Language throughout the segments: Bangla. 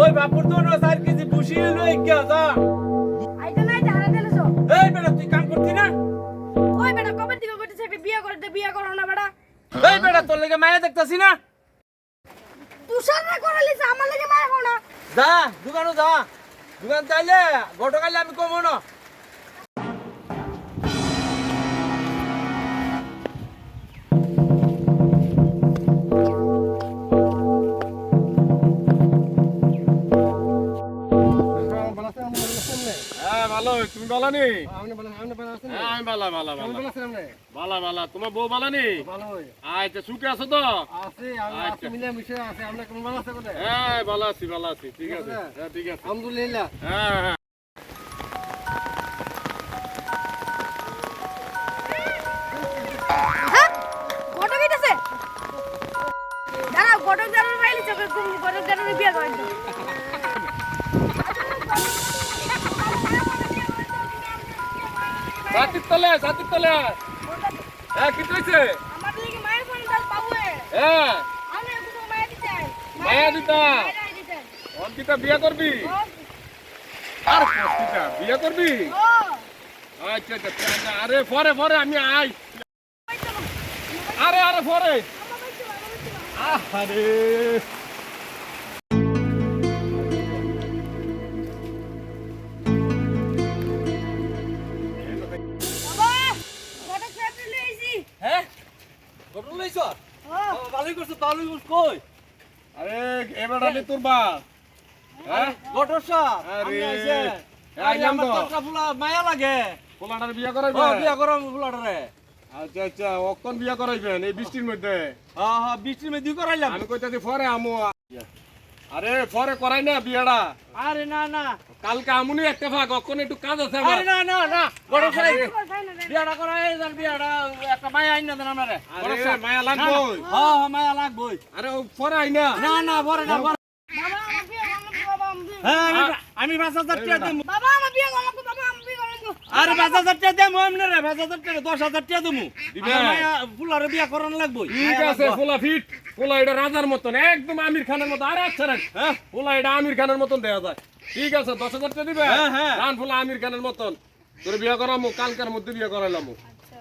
ওই বাপুর তো চার কিছু বুঝিয়ে লই কে যা। আইতে নাই হারা দিলেছো এই বেটা তুই কাম করতি না? ওই বেটা কবে থেকে করতেছে একটা বিয়ে দে বিয়ে করো না বেটা। এই বেটা তোর লাগে মায়া দেখতাছি না? তুষার না করালিস আমার লাগে মায়া হো না। যা দোকানে যা। দোকান চাইলে গটকালে আমি কমো না। তুমি ভালো নি? হ্যাঁ আমি ভালো ভালো ভালো ভালো ভালো তোমার বউ বালা নি আচ্ছা সুখে আছো তো? হ্যাঁ ভালো আছি ভালো আছি। ঠিক আছে। হ্যাঁ ঠিক আছে। আলহামদুলিল্লাহ। হ্যাঁ হ্যাঁ। জাতির তলে জাতির তলে হ্যাঁ কি হয়েছে হ্যাঁ। মায়া দিতা অঙ্কিতা বিয়ে করবি? আর অঙ্কিতা বিয়ে করবি? আচ্ছা আচ্ছা, আরে পরে পরে আমি আই। আরে আরে পরে। আরে লইছ ও ভালোই করছ কই? আরে এবার আমি তোর বাপ হ্যাঁ? গটর আমি আইছে আইলাম তো। তোরটা ফুলা মায়া লাগে। পোলাটার বিয়া ও করাইবে বিয়া করম ফুলাটারে আচ্ছা আচ্ছা অক্ষণ বিয়ে করাইবেন এই বৃষ্টির মধ্যে? হ্যাঁ হ্যাঁ বৃষ্টির মধ্যে করাইলাম। আমি কইতাছি পরে আমু আরে পরে করাই না বিয়েটা। আরে না না। কালকে আমুনি একটা ভাগ অক্ষণ একটু কাজ আছে আরে না না না গটর সাপ বিয়েটা বিয়াটা করা এই যার বিয়াটা একটা মায়া আইন না দেন আমারে। আরে মায়া লাগবো হ্যাঁ হ্যাঁ মায়া লাগবই। আরে ও পরে আই না। না না পরে না বাবা আমি বাবা আমি বিয়ে- হ্যাঁ আমি আমি বাবা আমার বিয়ে করলাম বাবা আমি বিয়ে করলাম আরে পাঁচ হাজার টাকা দেবো এমনি রে পাঁচ হাজার টাকা দশ হাজার টাকা দেবো। দিবে? ফুলারে বিয়া করানো লাগবো। ঠিক আছে ফুলা ফিট। ফুলা এটা রাজার মতন একদম আমির খানের মতো। আরে আচ্ছা রে হ্যাঁ? ফুলা এটা আমির খানের মতন দেওয়া যায়। ঠিক আছে দশ হাজার টাকা দিবে? হ্যাঁ, হ্যাঁ। রান ফুলা আমির খানের মতন। তোর বিয়ে করামু কালকের মধ্যে বিয়ে করাইলাম।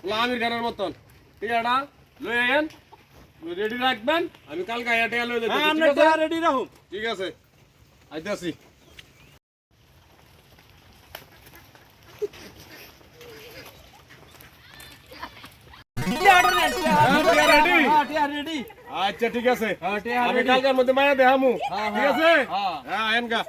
ফুলা আমির খানের মতন। ঠিক আছে লই আইন রেডি রাখবেন। আমি কালকে এটা লই হ্যাঁ ঠিক আছে? রেডি রাখুন। ঠিক আছে। আইতাছি। আচ্ছা ঠিক আছে হ্যাঁ, টিয়া আমি ready। কালকের মধ্যে মায়া দেখামু হ্যাঁ, ঠিক হ্যাঁ, আছে হ্যাঁ। হ্যাঁ এনকা